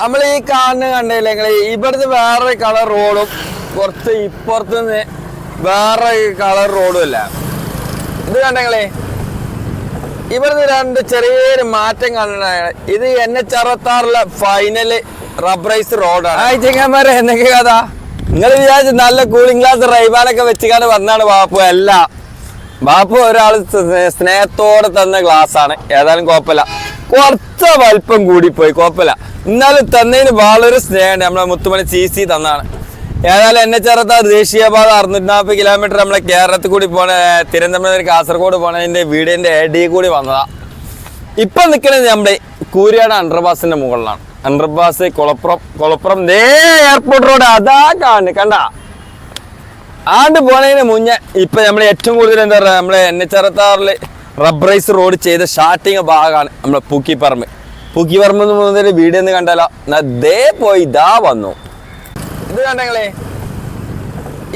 നമ്മൾ ഈ കാണുന്ന കണ്ടില്ലേ ഇവിടുന്ന് വേറെ കളർ റോഡും കുറച്ച് ഇപ്പുറത്ത് നിന്ന് വേറെ കളർ റോഡും അല്ല. ഇത് കണ്ടെങ്കിലേ ഇവിടുന്ന് രണ്ട് ചെറിയൊരു മാറ്റം കാണുന്നതാണ്. ഇത് എൻ എച്ച് അറുപത്താറിലെ ഫൈനൽ റബ്ബറൈസ് റോഡാണ് ആഴ്ചക്കാന്മാരെ എന്തൊക്കെ കഥ? നിങ്ങൾ വിചാരിച്ചു നല്ല കൂളിംഗ് ഗ്ലാസ് റൈബാനൊക്കെ വെച്ചിക്കാണ്ട് വന്നാണ് വാപ്പു അല്ല. ബാപ്പു ഒരാൾ സ്നേഹത്തോടെ തന്ന ഗ്ലാസ് ആണ് ഏതായാലും കുഴപ്പമില്ല. കുറച്ച് വലിപ്പം കൂടിപ്പോയി കുഴപ്പമില്ല. എന്നാലും തന്നതിന് വളരെ സ്നേഹമുണ്ട്. നമ്മളെ മുത്തുമണി സി സി തന്നാണ് ഏതായാലും എന്നെ ചേർത്ത ദേശീയപാത അറുന്നൂറ്റി നാൽപ്പത് കിലോമീറ്റർ നമ്മളെ കേരളത്തിൽ കൂടി പോണ തിരുവനന്തപുരം കാസർഗോഡ് പോണതിന്റെ വീടിന്റെ എടി കൂടി വന്നതാ. ഇപ്പൊ നിൽക്കുന്നത് നമ്മുടെ കൂരിയാട് അണ്ടർപാസിന്റെ മുകളിലാണ്. അണ്ടർപാസ് കൊളപ്പുറം കൊളപ്പുറം നേ എയർപോർട്ട് റോഡ് അതാ കാണ് കണ്ട? ആണ്ട് പോണതിന് മുന്നേ ഇപ്പൊ നമ്മൾ ഏറ്റവും കൂടുതൽ എന്താ പറയുക നമ്മളെ എൻ എച്ച് അറുപത്താറിൽ റബ്ബറൈസ് റോഡ് ചെയ്ത സ്റ്റാർട്ടിങ് ഭാഗമാണ് നമ്മളെ പൂക്കിപ്പറമ്പ് പൂക്കിപ്പറമ്പ് മുതൽ വീഡിയോ ഒന്ന് കണ്ടാലോ? എന്നാ ദേ പോയി ഇതാ വന്നു. ഇത് കണ്ടെങ്കിലേ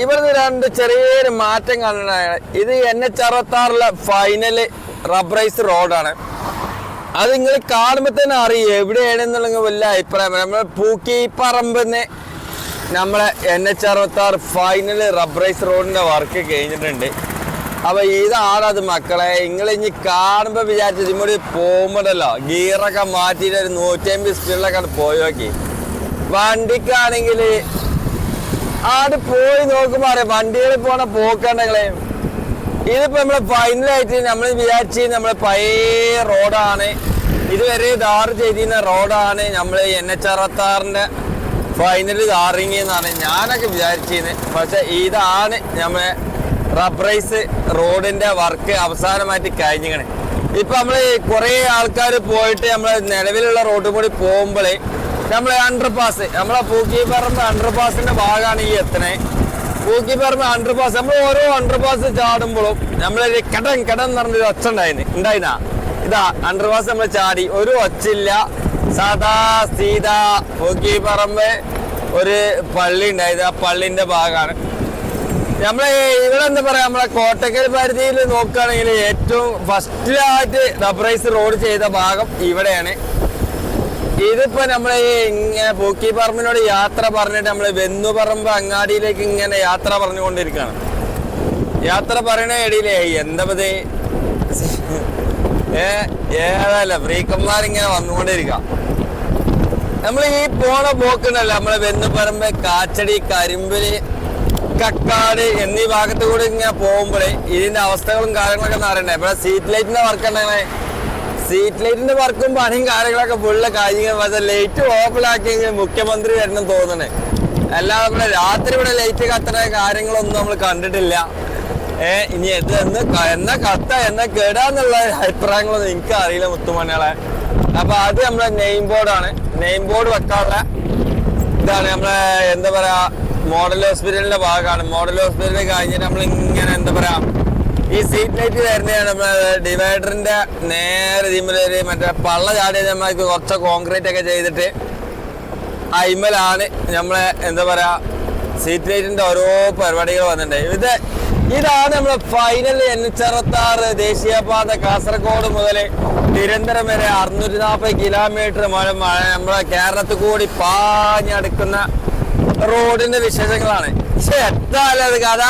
ഇവിടുന്ന് രണ്ട് ചെറിയൊരു മാറ്റം കാണുന്നതാണ് ഇത് എൻ എച്ച് അറുപത്താറിലെ ഫൈനൽ റബ്ബറൈസ് റോഡാണ് അത് നിങ്ങൾ കാണുമ്പോൾ തന്നെ അറിയും എവിടെയാണെന്നുള്ള വലിയ അഭിപ്രായം. നമ്മൾ പൂക്കി പറമ്പെന്ന് നമ്മളെ എൻ എച്ച് അറുപത്തി ആറ് ഫൈനൽ റബ്ബറൈസ് റോഡിന്റെ വർക്ക് കഴിഞ്ഞിട്ടുണ്ട്. അപ്പൊ ഇതാണത് മക്കളെ. നിങ്ങൾ ഇനി കാണുമ്പോ വിചാരിച്ചത് ഇങ്ങോട്ട് പോകുമ്പോഴല്ലോ ഗിയറൊക്കെ മാറ്റിയിട്ട് ഒരു നൂറ്റി അമ്പത് സ്പീഡിലൊക്കെ പോയി നോക്കി. വണ്ടിക്കാണെങ്കിൽ ആട് പോയി നോക്കുമ്പോ അറിയാം. വണ്ടികളിൽ പോണ പോക്കണ്ടെങ്കിലേ ഇതിപ്പോ നമ്മൾ ഫൈനലായിട്ട് നമ്മൾ വിചാരിച്ച് നമ്മളെ പഴയ റോഡാണ് ഇതുവരെ ധാർ ചെയ്തിരുന്ന റോഡാണ് നമ്മൾ എൻ എച്ച് അറുപത്താറിന്റെ ഫൈനൽ ആറിങ്ങി എന്നാണ് ഞാനൊക്കെ വിചാരിച്ചിരുന്നത് പക്ഷെ ഇതാണ് നമ്മളെ റബ്ബറൈസ് റോഡിന്റെ വർക്ക് അവസാനമായിട്ട് കഴിഞ്ഞിങ്ങനെ ഇപ്പൊ നമ്മൾ കുറെ ആൾക്കാർ പോയിട്ട് നമ്മളെ നിലവിലുള്ള റോഡ് കൂടി പോകുമ്പോഴേ നമ്മളെ അണ്ടർ പാസ് നമ്മളെ പൂക്കിപ്പറമ്പ് അണ്ടർ പാസിന്റെ ഭാഗമാണ് ഈ എത്തണേ. പൂക്കിപ്പറമ്പ് അണ്ടർ പാസ് നമ്മൾ ഓരോ അണ്ടർ പാസ് ചാടുമ്പോഴും നമ്മളൊരു കടം കടം എന്ന് പറഞ്ഞൊരു ഒച്ച ഉണ്ടായിരുന്നു ഉണ്ടായിരുന്ന ഇതാ അണ്ടർ പാസ് നമ്മൾ ചാടി ഒരു ഒച്ചില്ല സാധാ സീത പറമ്പ് ഒരു പള്ളി ഉണ്ടായത്. ആ പള്ളിന്റെ ഭാഗമാണ് നമ്മളെ ഇവിടെ എന്താ പറയാ നമ്മളെ കോട്ടക്കൽ പരിധിയിൽ നോക്കുകയാണെങ്കിൽ ഏറ്റവും ഫസ്റ്റ് ഫസ്റ്റിലായിട്ട് റബ്ബറൈസ് റോഡ് ചെയ്ത ഭാഗം ഇവിടെയാണ്. ഇതിപ്പോ നമ്മളെ ഇങ്ങനെ പൂക്കി പറമ്പിനോട് യാത്ര പറഞ്ഞിട്ട് നമ്മൾ വെന്നുപറമ്പ് അങ്ങാടിയിലേക്ക് ഇങ്ങനെ യാത്ര പറഞ്ഞുകൊണ്ടിരിക്കുകയാണ്. യാത്ര പറയണ ഇടയിലേ എന്താ ഏ ഏതല്ല ഫ്രീക്കന്മാരിങ്ങനെ വന്നുകൊണ്ടിരിക്കാം നമ്മൾ ഈ പോണ പോക്കുണ്ടല്ല നമ്മളെ വെന്നുപറമ്പ് കാച്ചടി കരിമ്പൽ കക്കാട് എന്നീ ഭാഗത്ത് കൂടി ഇങ്ങനെ പോകുമ്പോഴേ ഇതിന്റെ അവസ്ഥകളും കാര്യങ്ങളൊക്കെ ഒന്ന് അറിയണ്ടേ? ഇവിടെ സീറ്റ് ലൈറ്റിന്റെ വർക്ക് ഉണ്ടെങ്കിൽ സീറ്റ് ലൈറ്റിന്റെ വർക്കും പണിയും കാര്യങ്ങളൊക്കെ ഫുള്ള് കാര്യങ്ങൾ പക്ഷെ ലൈറ്റ് ഓഫിലാക്കിയെങ്കിൽ മുഖ്യമന്ത്രി വരണം തോന്നണേ. അല്ലാതെ ഇവിടെ രാത്രി ഇവിടെ ലൈറ്റ് കത്തണ കാര്യങ്ങളൊന്നും നമ്മൾ കണ്ടിട്ടില്ല. ഇനി ഇത് എന്ന് എന്ന കത്ത എന്ന കേടാന്നുള്ള അഭിപ്രായങ്ങളൊന്നും എനിക്ക് അറിയില്ല മുത്തുമണികളെ. അപ്പൊ അത് നമ്മളെ നെയിം ബോർഡാണ് നെയിം ബോർഡ് വെക്കാനുള്ള ഇതാണ് നമ്മളെ എന്താ പറയാ മോഡൽ ഹോസ്പിറ്റലിന്റെ ഭാഗമാണ്. മോഡൽ ഹോസ്പിറ്റൽ കഴിഞ്ഞിട്ട് നമ്മൾ ഇങ്ങനെ എന്താ പറയാ ഈ സീറ്റ് ലൈറ്റ് വരുന്നതാണ് നമ്മളെ ഡിവൈഡറിന്റെ നേരെ ഇതിമൊരു മറ്റേ പള്ള ചാടി നമ്മൾക്ക് കുറച്ച് കോൺക്രീറ്റ് ഒക്കെ ചെയ്തിട്ട് അയിമലാണ് നമ്മളെ എന്താ പറയാ സീറ്റ് ലൈറ്റിന്റെ ഓരോ പരിപാടികൾ വന്നിട്ടുണ്ട് ഇത് ഇതാണ് നമ്മുടെ ഫൈനൽ എൻ എച്ച് അറുപത്താറ് ദേശീയപാത കാസർഗോഡ് മുതൽ തിരുവനന്തപുരം വരെ അറുന്നൂറ്റി നാൽപ്പത് കിലോമീറ്റർ മഴ മഴ നമ്മുടെ കേരളത്തിൽ കൂടി പാഞ്ഞടുക്കുന്ന റോഡിന്റെ വിശേഷങ്ങളാണ്. പക്ഷെ എത്താലത് കഥ.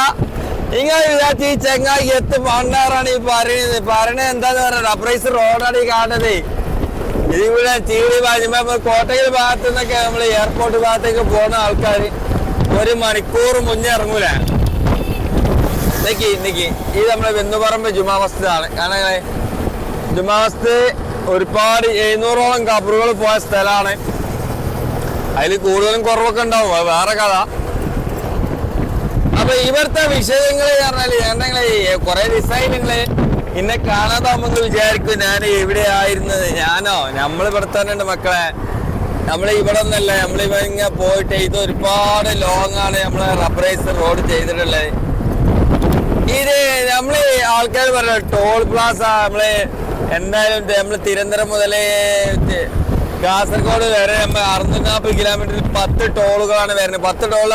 നിങ്ങൾ വിചാരിച്ച ഈ ചെങ്ങായി എത്ത് പണ്ടാറാണ് ഈ പറയുന്നത് പറയണത് എന്താന്ന് പറയുന്നത് അപ്രൈസ് റോഡാണ് ഈ കാണുന്നത്. ഇതിവിടെ ചീടി വാജിമ്പോ കോട്ടയിൽ ഭാഗത്തു നിന്നൊക്കെ നമ്മൾ എയർപോർട്ട് ഭാഗത്തേക്ക് പോകുന്ന ആൾക്കാർ ഒരു മണിക്കൂർ മുന്നേ ഇറങ്ങൂല? നിക്കി നിക്കി ഇത് നമ്മളെ വെന്നുപറമ്പ് ജുമാ മസ്ജിദാണ് കാരണം ജുമാ മസ്ജിദ് ഒരുപാട് എഴുന്നൂറോളം കബറുകൾ പോയ സ്ഥലമാണ്. അതിൽ കൂടുതലും കുറവൊക്കെ ഉണ്ടാവും. അത് വേറെ കഥ. അപ്പൊ ഇവിടുത്തെ വിഷയങ്ങൾ പറഞ്ഞാൽ കുറെ ദിവസമായി നിങ്ങൾ എന്നെ കാണാതാവുമ്പോ വിചാരിക്കും ഞാൻ എവിടെ ആയിരുന്നത് ഞാനോ? നമ്മൾ ഇവിടെ തന്നെ ഉണ്ട് മക്കളെ. നമ്മൾ ഇവിടെ നിന്നല്ലേ നമ്മൾ ഇങ്ങനെ പോയിട്ട് ഇത് ഒരുപാട് ലോങ്ങാണ് നമ്മൾ റബ്ബറൈസ് റോഡ് ചെയ്തിട്ടുള്ളത്. ഇത് നമ്മൾ ആൾക്കാർ പറഞ്ഞ ടോൾ പ്ലാസ നമ്മൾ എന്തായാലും നമ്മൾ തിരുവനന്തപുരം മുതലേ കാസർഗോഡ് വരെ നമ്മൾ അറുന്നൂറ്റി നാൽപ്പത് കിലോമീറ്ററിൽ പത്ത് ടോളുകളാണ് വരുന്നത്. പത്ത് ടോൾ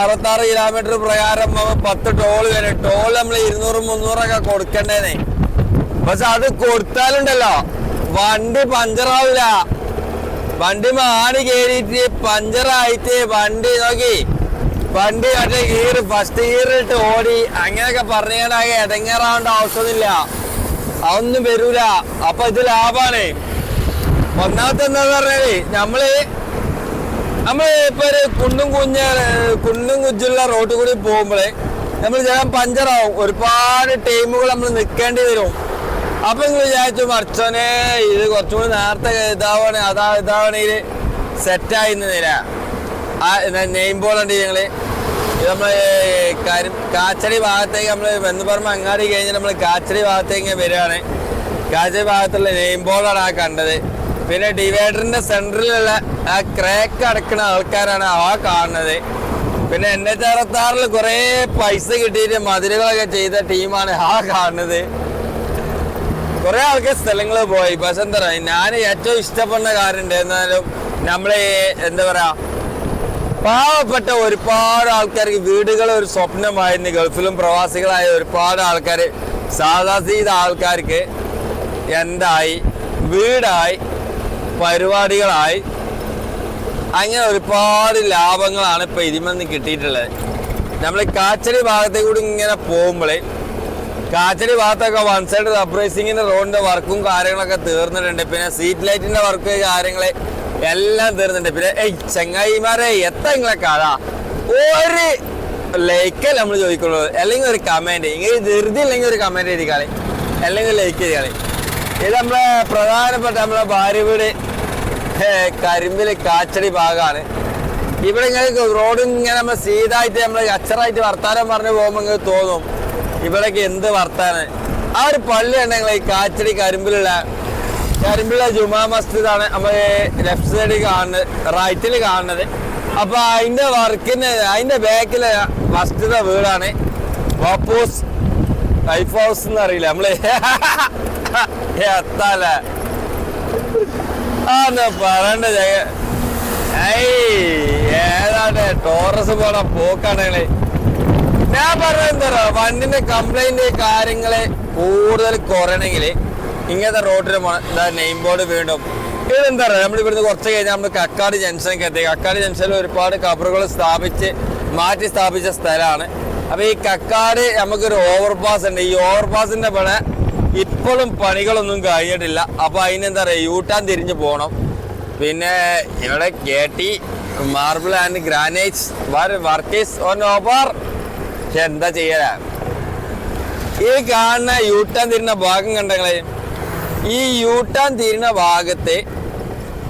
അറുപത്തി ആറ് കിലോമീറ്റർ പ്രകാരം പത്ത് ടോൾ വരും. ടോൾ നമ്മൾ ഇരുന്നൂറ് മുന്നൂറൊക്കെ കൊടുക്കണ്ടേനെ പക്ഷെ അത് കൊടുത്താലുണ്ടല്ലോ. വണ്ടി പഞ്ചറാവില്ല വണ്ടി മാറി കയറിയിട്ട് പഞ്ചറായിട്ട് വണ്ടി നോക്കി. വണ്ടി മറ്റേ ഗീർ ഫസ്റ്റ് ഗീറിട്ട് ഓടി. അങ്ങനെയൊക്കെ പറഞ്ഞാൽ ഇടങ്ങേറാവേണ്ട ആവശ്യമൊന്നുമില്ല. അതൊന്നും വരൂല. അപ്പൊ ഇത് ലാഭാണ്. ഒന്നാമത്തെ എന്താന്ന് പറഞ്ഞാൽ നമ്മൾ നമ്മൾ ഇപ്പൊ ഒരു കുണ്ടും കുഞ്ഞ കുണ്ടും കുഞ്ചുള്ള റോഡിൽ കൂടി പോകുമ്പോഴേ നമ്മൾ ചില പഞ്ചറാവും. ഒരുപാട് ടൈമുകൾ നമ്മൾ നിൽക്കേണ്ടി വരും. അപ്പൊ നിങ്ങൾ വിചാരിച്ചു മറിച്ചോനെ ഇത് കുറച്ചും കൂടി നേരത്തെ ഇതാവണേ അതാ ഇതാവണെങ്കിൽ സെറ്റായി നില നെയിം ബോർഡ് ഞങ്ങൾ? ഇത് നമ്മൾ കരും കാച്ചടി ഭാഗത്തേക്ക് നമ്മൾ വെന്നുപറമ്പ് അങ്ങാടി കഴിഞ്ഞ് നമ്മൾ കാച്ചടി ഭാഗത്തേക്ക് വരികയാണ്. കാച്ചടി ഭാഗത്തുള്ള നെയിം ബോർഡാണ് ആ കണ്ടത്. പിന്നെ ഡിവൈഡറിന്റെ സെന്ററിലുള്ള ആ ക്രാക്ക് അടക്കുന്ന ആൾക്കാരാണ് ആ കാണുന്നത്. പിന്നെ എൻ എച്ച് അറുപത്താറിൽ കുറെ പൈസ കിട്ടിയിട്ട് മതിലുകളൊക്കെ ചെയ്ത ടീമാണ് ആ കാണുന്നത്. കുറെ ആൾക്കാർ സ്ഥലങ്ങൾ പോയി. പക്ഷെ എന്താ പറയാ ഞാൻ ഏറ്റവും ഇഷ്ടപ്പെടുന്ന കാര്യം എന്നാലും നമ്മളെ എന്താ പറയാ പാവപ്പെട്ട ഒരുപാട് ആൾക്കാർക്ക് വീടുകൾ ഒരു സ്വപ്നമായിരുന്നു ഗൾഫിലും പ്രവാസികളായ ഒരുപാട് ആൾക്കാർ സാധാ ചെയ്ത ആൾക്കാർക്ക് എന്തായി വീടായി പരിപാടികളായി. അങ്ങനെ ഒരുപാട് ലാഭങ്ങളാണ് ഇപ്പൊ ഇതിമെന്ന് കിട്ടിയിട്ടുള്ളത്. നമ്മൾ കാച്ചടി ഭാഗത്തേ കൂടി ഇങ്ങനെ പോകുമ്പോൾ കാച്ചടി ഭാഗത്തൊക്കെ വൺ സൈഡ് റബ്രൈസിങ്ങിന്റെ റോഡിന്റെ വർക്കും കാര്യങ്ങളൊക്കെ തീർന്നിട്ടുണ്ട്. പിന്നെ സീറ്റ് ലൈറ്റിന്റെ വർക്ക് കാര്യങ്ങൾ എല്ലാം തീർന്നിട്ട് പിന്നെ ഏയ് ചെങ്ങായിമാരെ എത്ര നിങ്ങളെ കഥ ഒരു ലൈക്ക് നമ്മൾ ചോദിക്കുള്ളൂ. അല്ലെങ്കിൽ ഒരു കമന്റ് ഇങ്ങനെ ധൃതി ഇല്ലെങ്കിൽ ഒരു കമന്റ് ചെയ്തിക്കാളെ അല്ലെങ്കിൽ ലൈക്ക് ചെയ്താളെ ഇത് നമ്മളെ പ്രധാനപ്പെട്ട നമ്മളെ ഭാര്യ വീട് ഏ, കരിമ്പിൽ കാച്ചടി ഭാഗമാണ് ഇവിടെ ഇങ്ങനെ റോഡ് ഇങ്ങനെ നമ്മൾ സീതായിട്ട് നമ്മൾ അച്ചറായിട്ട് വർത്താനം പറഞ്ഞു പോകുമ്പോൾ നിങ്ങൾക്ക് തോന്നും. ഇവിടേക്ക് എന്ത് വർത്താനം. ആ ഒരു പള്ളി ഉണ്ടെങ്കിൽ ഈ കാച്ചടി കരിമ്പിലുള്ള കരിമ്പിലുള്ള ജുമാ മസ്ജിദാണ് നമ്മൾ ലെഫ്റ്റ് സൈഡിൽ കാണുന്നത് റൈറ്റിൽ കാണുന്നത്. അപ്പൊ അതിന്റെ വർക്കിന് അതിന്റെ ബാക്കിലെ മസ്ജിദ വീടാണ്. വാപ്പൂസ് ലൈഫ് ഹൗസ് എന്ന് അറിയില്ല നമ്മൾ. എത്താല ആന്ന് പറയണ്ട ഏതാണ്? ടോറസ് പോണ പോക്കാണ് ഞാൻ പറഞ്ഞ എന്താ വണ്ടിന്റെ കംപ്ലൈന്റ് കാര്യങ്ങൾ കൂടുതൽ കുറയണമെങ്കിൽ ഇങ്ങനത്തെ റോഡിന് നെയിം ബോർഡ് വീണ്ടും. ഇതെന്താ പറയുക നമ്മൾ ഇവിടുന്ന് കുറച്ച് കഴിഞ്ഞാൽ നമ്മൾ കക്കാട് ജംഗ്ഷനൊക്കെ എത്തി. കക്കാട് ജംഗ്ഷനിൽ ഒരുപാട് കബറുകൾ സ്ഥാപിച്ച് മാറ്റി സ്ഥാപിച്ച സ്ഥലമാണ്. അപ്പോൾ ഈ കക്കാട് നമുക്കൊരു ഓവർപാസ് ഉണ്ട്. ഈ ഓവർപാസിന്റെ പണ ഇപ്പോഴും പണികളൊന്നും കഴിഞ്ഞിട്ടില്ല. അപ്പോൾ അതിനെന്താ പറയുക യൂട്ടാൻ തിരിഞ്ഞു പോകണം പിന്നെ ഇവിടെ K T marble and granites workers on ഓവർ എന്താ ചെയ്യാ ഈ കാണുന്ന യൂട്ടാൻ തിരിഞ്ഞ ഭാഗം കണ്ടങ്ങളെ ഈ യൂട്ടാൻ തിരിഞ്ഞ ഭാഗത്തെ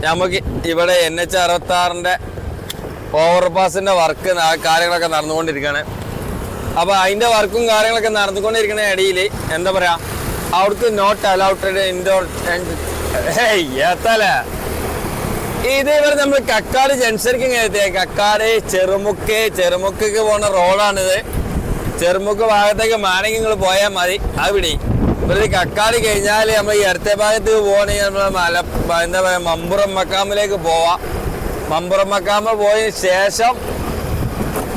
നമുക്ക് ഇവിടെ എൻ എച്ച് അറുപത്തി ആറിന്റെ ഓവർപാസിന്റെ വർക്ക് കാര്യങ്ങളൊക്കെ നടന്നുകൊണ്ടിരിക്കുകയാണ്. അപ്പോൾ അതിന്റെ വർക്കും കാര്യങ്ങളൊക്കെ നടന്നുകൊണ്ടിരിക്കുന്ന ഇടയിൽ എന്താ പറയാ അവിടുത്തെ നോട്ട് അലൗട്ടഡ് ഇൻഡോർ ഇത് ഇവിടെ നമ്മൾ കക്കാട് ജംഗ്ഷനിക്ക് എത്തിയ. കക്കാട് ചെറുമുക്ക് ചെറുമുക്ക് പോണ റോഡാണിത് ചെറുമുക്ക് ഭാഗത്തേക്ക് മാണെങ്കിൽ നിങ്ങൾ പോയാൽ മതി. അത് ഇവിടെ കക്കാട് കഴിഞ്ഞാൽ നമ്മൾ ഈ ഇടത്തെ ഭാഗത്ത് പോകണമെങ്കിൽ നമ്മൾ മല എന്താ പറയുക മമ്പുറം മക്കാമിലേക്ക് പോവാം. മമ്പുറം മക്കാമ പോയതിന് ശേഷം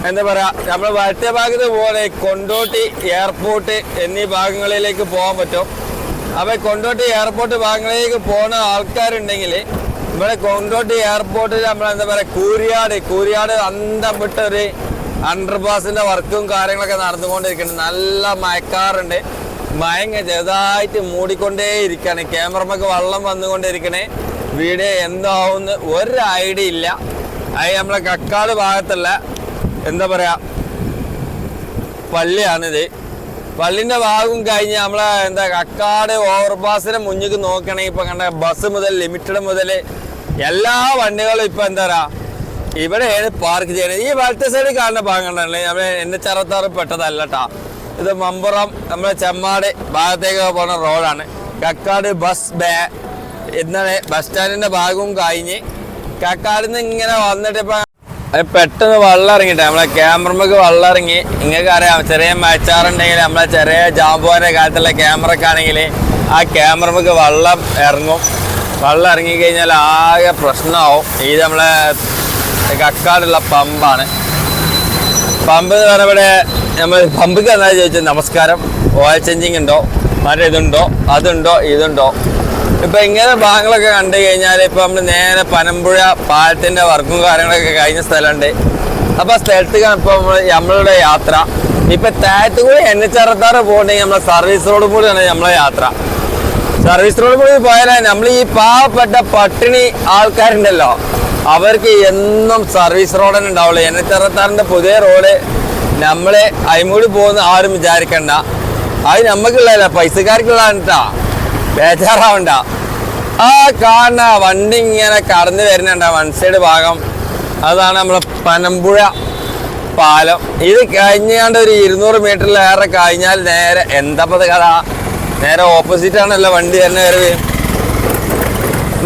എന്താ പറയുക നമ്മൾ വലത്തെ ഭാഗത്ത് പോലെ കൊണ്ടോട്ടി എയർപോർട്ട് എന്നീ ഭാഗങ്ങളിലേക്ക് പോകാൻ പറ്റും. അപ്പോൾ കൊണ്ടോട്ടി എയർപോർട്ട് ഭാഗങ്ങളിലേക്ക് പോകുന്ന ആൾക്കാരുണ്ടെങ്കിൽ ഇവിടെ കൊണ്ടോട്ടി എയർപോർട്ടിൽ നമ്മൾ എന്താ പറയുക കൂരിയാട് കൂരിയാട് അന്തം വിട്ടൊരു ഒരു അണ്ടർപാസിന്റെ വർക്കും കാര്യങ്ങളൊക്കെ നടന്നുകൊണ്ടിരിക്കുന്നുണ്ട്. നല്ല മയക്കാറുണ്ട്. മയങ്ങ ചെറുതായിട്ട് മൂടിക്കൊണ്ടേ ഇരിക്കാണ് ക്യാമറമൊക്കെ വള്ളം വന്നുകൊണ്ടിരിക്കണേ വീഡിയോ എന്താവുന്ന ഒരു ഐഡിയ ഇല്ല. അത് നമ്മളെ കക്കാട് ഭാഗത്തുള്ള എന്താ പറയാ പള്ളിയാണിത്. പള്ളിന്റെ ഭാഗം കഴിഞ്ഞ് നമ്മളെ എന്താ കക്കാട് ഓവർപാസിനെ മുന്നിക്ക് നോക്കണേ ഇപ്പൊ കണ്ട ബസ് മുതൽ ലിമിറ്റഡ് മുതൽ എല്ലാ വണ്ടികളും ഇപ്പൊ എന്താ പറയാ ഇവിടെയാണ് പാർക്ക് ചെയ്യണേ ഈ വലത്തെ സൈഡിൽ കാണുന്ന ഭാഗം കണ്ടല്ലേ നമ്മളെ എന്റെ ചെറുത്താറ് പെട്ടതല്ല ട്ടാ. ഇത് മമ്പുറം നമ്മുടെ ചെമ്മാട് ഭാഗത്തേക്ക് പോണ റോഡാണ്. കക്കാട് ബസ് ബേ ഇന്നലെ ബസ് സ്റ്റാൻഡിന്റെ ഭാഗവും കഴിഞ്ഞ് കക്കാടിൽ നിന്ന് ഇങ്ങനെ വന്നിട്ട് ഇപ്പൊ പെട്ടെന്ന് വെള്ളം ഇറങ്ങിട്ടെ നമ്മളെ ക്യാമറമ്മക്ക് വെള്ളം ഇറങ്ങി. നിങ്ങൾക്ക് അറിയാം ചെറിയ മച്ചാറുണ്ടെങ്കിൽ നമ്മളെ ചെറിയ ജാമ്പുവാന്റെ കാലത്തുള്ള ക്യാമറക്കാണെങ്കിൽ ആ ക്യാമറമ്മക്ക് വെള്ളം ഇറങ്ങും. വെള്ളം ഇറങ്ങി കഴിഞ്ഞാൽ ആകെ പ്രശ്നമാവും. ഈ നമ്മളെ കക്കാടുള്ള പമ്പാണ്. പമ്പ് എന്ന് പറഞ്ഞാൽ ഇവിടെ നമ്മൾ പമ്പിക്ക് എന്താ ചോദിച്ചത്. നമസ്കാരം. ഓയിൽ ചേഞ്ചിങ് ഉണ്ടോ? മറ്റേ ഇതുണ്ടോ? അതുണ്ടോ? ഇതുണ്ടോ? ഇപ്പം ഇങ്ങനെ ഭാഗങ്ങളൊക്കെ കണ്ടു കഴിഞ്ഞാൽ ഇപ്പം നമ്മൾ നേരെ പനമ്പുഴ പാലത്തിന്റെ വർക്കും കാര്യങ്ങളൊക്കെ കഴിഞ്ഞ സ്ഥലമുണ്ട്. അപ്പോൾ ആ സ്ഥലത്തേക്കാണ് ഇപ്പം നമ്മൾ നമ്മളുടെ യാത്ര. ഇപ്പം താഴത്തുകൂടി എൻ എച്ച് അറുപത്താറ് പോകണമെങ്കിൽ നമ്മളെ സർവീസ് റോഡ് കൂടിയാണ് നമ്മളെ യാത്ര. സർവീസ് റോഡ് കൂടി പോയാലേ നമ്മൾ ഈ പാവപ്പെട്ട പട്ടിണി ആൾക്കാരുണ്ടല്ലോ. അവർക്ക് എന്നും സർവീസ് റോഡ് തന്നെ ഉണ്ടാവുള്ളൂ. എൻ എച്ച് അറുപത്താറിന്റെ പുതിയ റോഡ് നമ്മളെ അയിമൂടി പോകുന്ന ആരും വിചാരിക്കണ്ട. അത് നമ്മക്കുള്ള പൈസക്കാർക്കുള്ളതാണ് ബേജാറാവണ്ട. ആ കാണുന്ന വണ്ടി ഇങ്ങനെ കടന്നു വരുന്നുണ്ട് വൺ സൈഡ് ഭാഗം. അതാണ് നമ്മളെ പനമ്പുഴ പാലം. ഇത് കഴിഞ്ഞാണ്ട് ഒരു ഇരുന്നൂറ് മീറ്ററിലേറെ കഴിഞ്ഞാൽ നേരെ എന്താപ്പത് കഥ? നേരെ ഓപ്പോസിറ്റ് ആണല്ലോ വണ്ടി തന്നെ വരവ്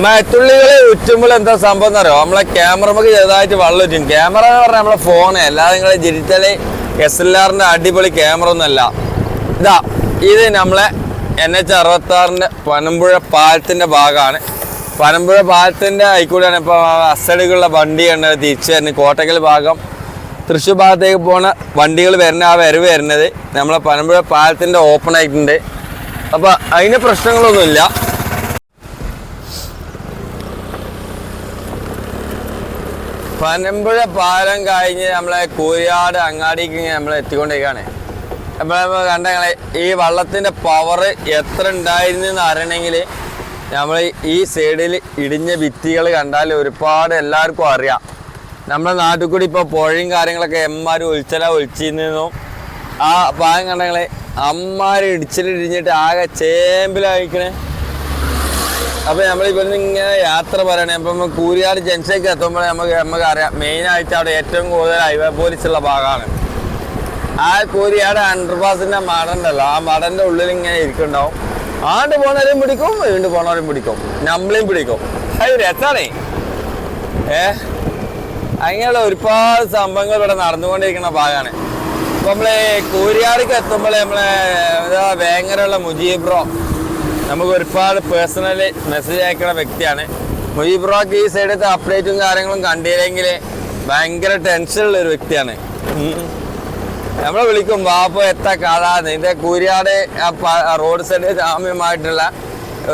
മറ്റുള്ളികളെ ഉറ്റുമ്പോൾ എന്താ സംഭവം എന്നറിയോ? നമ്മളെ ക്യാമറമൊക്കെ ചെറുതായിട്ട് വെള്ളം ഉറ്റും. ക്യാമറ എന്ന് പറഞ്ഞാൽ നമ്മളെ ഫോണ് അല്ലാതെ നിങ്ങളെ ഡിജിറ്റൽ എസ് എൽ ആറിന്റെ അടിപൊളി ക്യാമറ ഒന്നുമല്ല. ഇതാ ഇത് നമ്മളെ എൻ എച്ച് അറുപത്തി ആറിന്റെ പനമ്പുഴ പാലത്തിന്റെ ഭാഗമാണ്. പനമ്പുഴ പാലത്തിന്റെ ആയിക്കൂടെയാണ് ഇപ്പൊ അസടുകളുള്ള വണ്ടി കണ്ടത് തിരിച്ചു വരുന്നത്. കോട്ടക്കൽ ഭാഗം. തൃശ്ശൂർ ഭാഗത്തേക്ക് പോണ വണ്ടികൾ വരുന്ന ആ വരവ് വരുന്നത്. നമ്മളെ പനമ്പുഴ പാലത്തിന്റെ ഓപ്പൺ ആയിട്ടുണ്ട്. അപ്പൊ അതിന് പ്രശ്നങ്ങളൊന്നുമില്ല. പനമ്പുഴ പാലം കഴിഞ്ഞ് നമ്മളെ കൂരിയാട് അങ്ങാടിക്ക് ഇങ്ങനെ നമ്മൾ എത്തിക്കൊണ്ടിരിക്കുകയാണ് നമ്മൾ കണ്ടങ്ങളെ ഈ വള്ളത്തിന്റെ പവർ എത്ര ഉണ്ടായിരുന്നു എന്ന് അറിയണമെങ്കിൽ നമ്മൾ ഈ സൈഡിൽ ഇടിഞ്ഞ ഭിത്തികൾ കണ്ടാൽ ഒരുപാട് എല്ലാവർക്കും അറിയാം. നമ്മുടെ നാട്ടിൽ കൂടി ഇപ്പോൾ പുഴയും കാര്യങ്ങളൊക്കെ എമ്മാർ ഒഴിച്ചല ഒഴിച്ചിരുന്നു ആ പാലം കണ്ടങ്ങളെ അമ്മമാർ ഇടിച്ചിലിടിഞ്ഞിട്ട് ആകെ ചേമ്പിലായിക്കണേ അപ്പൊ നമ്മൾ ഇവിടുന്ന് ഇങ്ങനെ യാത്ര പറയണേ. അപ്പൊ കൂരിയാട് ജംഗ്ഷനിലേക്ക് എത്തുമ്പോൾ നമുക്ക് നമുക്ക് അറിയാം മെയിൻ ആയിട്ട് അവിടെ ഏറ്റവും കൂടുതൽ ഹൈവേ പോലീസ് ഉള്ള ഭാഗമാണ് ആ കൂരിയാട് അണ്ടർപാസിന്റെ മടണ്ടല്ലോ. ആ മടന്റെ ഉള്ളിൽ ഇങ്ങനെ ഇരിക്കുന്നുണ്ടാവും. ആണ്ട് പോണവരെയും പിടിക്കും വീണ്ട് പോണവരെയും പിടിക്കും. നമ്മളെയും പിടിക്കും. അത് രസാണേ. ഏ? അങ്ങനെയുള്ള ഒരുപാട് സംഭവങ്ങൾ ഇവിടെ നടന്നുകൊണ്ടിരിക്കുന്ന ഭാഗമാണ് ഇപ്പൊ നമ്മളെ കൂരിയാടിക്ക് എത്തുമ്പോൾ നമ്മളെ ഇതാ വേങ്ങരയുള്ള മുജീബ് ബ്രോ. നമുക്ക് ഒരുപാട് പേഴ്സണലി മെസ്സേജ് അയക്കുന്ന വ്യക്തിയാണ്. മൊയ്ബ്രോക്ക് ഈ സൈഡത്തെ അപ്ഡേറ്റും കാര്യങ്ങളും കണ്ടില്ലെങ്കിൽ ഭയങ്കര ടെൻഷനുള്ള ഒരു വ്യക്തിയാണ്. നമ്മളെ വിളിക്കും വാപ്പ എത്താ കഥാന്ന് ഇത് കൂരിയാട് റോഡ് സൈഡ് ജാമ്യമായിട്ടുള്ള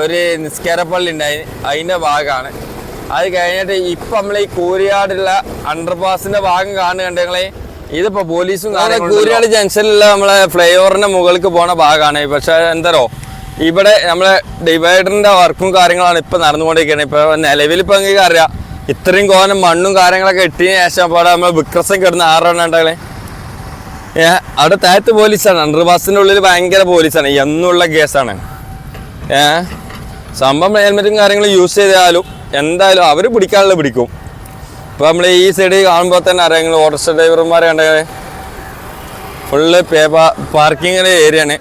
ഒരു നിസ്കാരപ്പള്ളി ഉണ്ടായി അതിന്റെ ഭാഗമാണ് അത് കഴിഞ്ഞിട്ട് ഇപ്പം നമ്മൾ ഈ കൂരിയാടുള്ള അണ്ടർപാസിന്റെ ഭാഗം കാണുകണ്ടെങ്കിൽ ഇതിപ്പോ പോലീസും കൂരിയാട് ജംഗ്ഷനിലുള്ള നമ്മളെ ഫ്ലൈ ഓവറിന്റെ മുകളിലേക്ക് പോണ ഭാഗമാണ് പക്ഷെ എന്തോ ഇവിടെ നമ്മളെ ഡിവൈഡറിന്റെ വർക്കും കാര്യങ്ങളാണ് ഇപ്പൊ നടന്നുകൊണ്ടിരിക്കുന്നത് ഇപ്പൊ നിലവിൽ ഇപ്പൊ നിങ്ങൾക്ക് അറിയാം ഇത്രയും കോനം മണ്ണും കാര്യങ്ങളൊക്കെ ഇട്ടതിന് ശേഷം അപ്പോൾ അവിടെ നമ്മൾ വിക്രസം കിടന്ന ആറെണ്ണം ഉണ്ടെങ്കിൽ ഏ അവിടെ താഴത്ത് പോലീസാണ്. അണ്ടർ ബാസിന്റെ ഉള്ളിൽ ഭയങ്കര പോലീസാണ്. എന്നുള്ള കേസാണ്. ഏ സംഭവം ഹെൽമെറ്റും കാര്യങ്ങളും യൂസ് ചെയ്താലും എന്തായാലും അവർ പിടിക്കാനുള്ള പിടിക്കും. ഇപ്പൊ നമ്മൾ ഈ സൈഡ് കാണുമ്പോൾ തന്നെ അറിയാം നിങ്ങൾ ഓട്ടോറിക്ഷ ഡ്രൈവർമാരെ ഉണ്ടെങ്കിൽ ഫുള്ള് പാർക്കിങ്ങിന്റെ ഏരിയ ആണ്.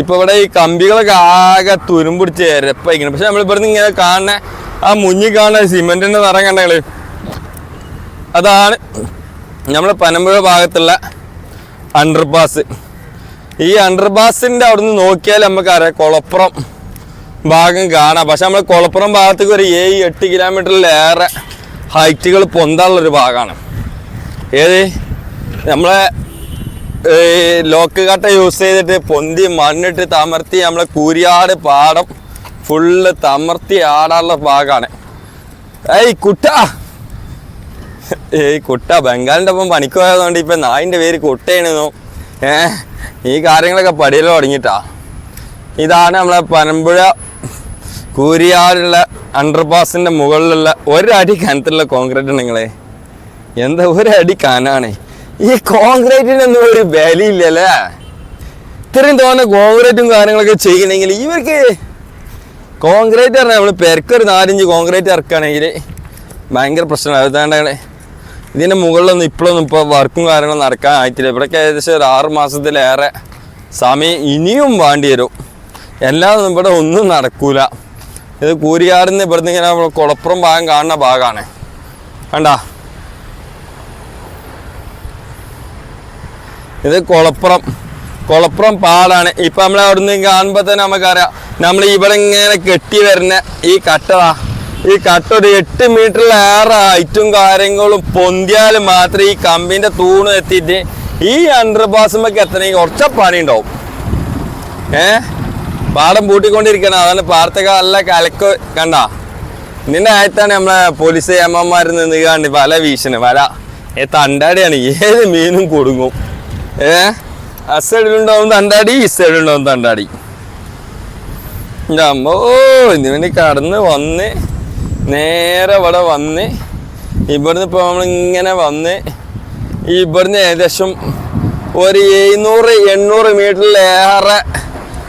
ഇപ്പൊ ഇവിടെ ഈ കമ്പികളൊക്കെ ആകെ തുരുമ്പിടിച്ച് എരപ്പായിക്കണം പക്ഷെ നമ്മൾ ഇങ്ങനെ കാണുന്ന ആ മുന്നിൽ കാണുന്ന സിമെന്റിന്റെ നിറം കണ്ടങ്ങൾ അതാണ് നമ്മളെ പനമ്പുഴ ഭാഗത്തുള്ള അണ്ടർപാസ് ഈ അണ്ടർപാസിന്റെ നിന്ന് നോക്കിയാൽ നമുക്കറിയാം കുളപ്പുറം ഭാഗം കാണാം. പക്ഷെ നമ്മൾ കുളപ്പുറം ഭാഗത്തേക്ക് ഒരു ഏഴ് എട്ട് കിലോമീറ്ററിലേറെ ഹൈറ്റുകൾ പൊന്താനുള്ളൊരു ഭാഗമാണ്. ഏത്? നമ്മളെ ലോക്ക് കട്ട യൂസ് ചെയ്തിട്ട് പൊന്തി മണ്ണിട്ട് തമർത്തി നമ്മളെ കൂരിയാട് പാടം ഫുള്ള് തമർത്തി ആടാനുള്ള ഭാഗമാണ് ഏയ് കുട്ട! ഏയ് കുട്ട ബംഗാളിന്റെ ഒപ്പം പണിക്ക് പോയതുകൊണ്ട് ഇപ്പം നായിന്റെ പേര് കുട്ടയാണെന്നു ഏ ഈ കാര്യങ്ങളൊക്കെ പടിയല്ലോ തുടങ്ങിയിട്ടാ ഇതാണ് നമ്മളെ പനമ്പുഴ കൂരിയാടുള്ള അണ്ടർപാസിന്റെ മുകളിലുള്ള ഒരടി കനത്തിലുള്ള കോൺക്രീറ്റ് നിങ്ങളെ. എന്താ ഒരടി കനാണ്? ഈ കോൺക്രീറ്റിനൊന്നും ഒരു വിലയില്ലല്ലേ? ഇത്രയും തോന്നുന്ന കോൺക്രീറ്റും കാര്യങ്ങളൊക്കെ ചെയ്യണമെങ്കിൽ ഇവർക്ക് കോൺക്രീറ്റ് പറഞ്ഞാൽ നമ്മൾ പെരക്കൊരു നാലഞ്ച് കോൺക്രീറ്റ് ഇറക്കുകയാണെങ്കിൽ ഭയങ്കര പ്രശ്നമാണ്. അതുകൊണ്ടാണ് ഇതിന്റെ മുകളിലൊന്നും ഇപ്പോഴൊന്നും ഇപ്പോൾ വർക്കും കാര്യങ്ങളും നടക്കാൻ ആയിട്ടില്ല. ഇവിടെയൊക്കെ ഏകദേശം ഒരു ആറ് മാസത്തിലേറെ സമയം ഇനിയും വേണ്ടി വരും. എല്ലാം ഇവിടെ ഒന്നും നടക്കൂല. ഇത് കൂരിയാടുന്ന് ഇവിടുന്ന് ഇങ്ങനെ കുളപ്പുറം ഭാഗം കാണുന്ന ഭാഗമാണ് കണ്ടാ? ഇത് കുളപ്പുറം. കുളപ്പുറം പാടാണ്. ഇപ്പൊ നമ്മൾ അവിടെ നിന്ന് കാണുമ്പോ തന്നെ നമുക്കറിയാം. നമ്മൾ ഇവിടെ ഇങ്ങനെ കെട്ടി വരുന്ന ഈ കട്ടതാ ഈ കട്ട ഒരു എട്ട് മീറ്ററിലേറെ ഹൈറ്റും കാര്യങ്ങളും പൊന്തിയാൽ മാത്രമേ ഈ കമ്പിന്റെ തൂണ് എത്തിയിട്ട് ഈ അണ്ടർ പാസുമ്പൊക്കെ എത്തണമെങ്കിൽ കുറച്ച പണി ഉണ്ടാവും ഏ? പാടം പൂട്ടിക്കൊണ്ടിരിക്കണം. അതാണ് പാടത്തൊക്കെ നല്ല കലക്ക് കണ്ട. നിന്റെ ആയത്താണ് നമ്മളെ പോലീസ് ഏമ്മമാർ നിന്ന് കണ്ട് വല വീശണ്. വല. തണ്ടാടിയാണ്. ഏത് മീനും കൊടുങ്ങും. ഏ? ആ സൈഡിലുണ്ടാവും തണ്ടാടി ഈ സൈഡിലുണ്ടാവും തണ്ടാടി. അമ്മ ഓ ഇതിന് കടന്ന് വന്ന് നേരെ ഇവിടെ വന്ന് ഇവിടുന്ന് ഇപ്പോൾ നമ്മളിങ്ങനെ വന്ന് ഇവിടുന്ന് ഏകദേശം ഒരു എഴുന്നൂറ് എണ്ണൂറ് മീറ്ററിലേറെ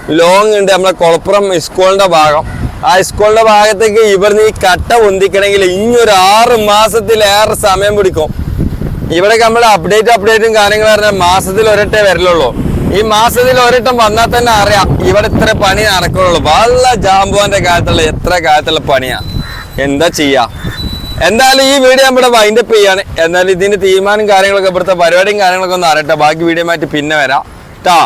ലോങ് ഉണ്ട് നമ്മുടെ കുളപ്പുറം സ്കൂളിന്റെ ഭാഗം. ആ സ്കൂളിന്റെ ഭാഗത്തേക്ക് ഇവിടുന്ന് ഈ കട്ട പൊന്തിക്കണമെങ്കിൽ ഒരു ആറ് മാസത്തിലേറെ സമയം പിടിക്കും. ഇവിടെയൊക്കെ നമ്മൾ അപ്ഡേറ്റ് അപ്ഡേറ്റും കാര്യങ്ങൾ പറഞ്ഞാൽ മാസത്തിൽ ഒരട്ടേ വരലുള്ളൂ. ഈ മാസത്തിൽ ഒരട്ടം വന്നാൽ തന്നെ അറിയാം ഇവിടെ ഇത്ര പണി നടക്കുള്ളൂ. വല്ല ജാമ്പുവാന്റെ കാലത്തുള്ള എത്ര കാലത്തുള്ള പണിയാ? എന്താ ചെയ്യാ? എന്തായാലും ഈ വീഡിയോ നമ്മുടെ വൈൻഡപ്പ് ചെയ്യാണ്. എന്നാലും ഇതിന്റെ തീരുമാനം കാര്യങ്ങളൊക്കെ ഇവിടുത്തെ പരിപാടിയും കാര്യങ്ങളൊക്കെ ഒന്ന് അറിയട്ടെ. ബാക്കി വീഡിയോ മാറ്റി പിന്നെ വരാം. ട്ടാ.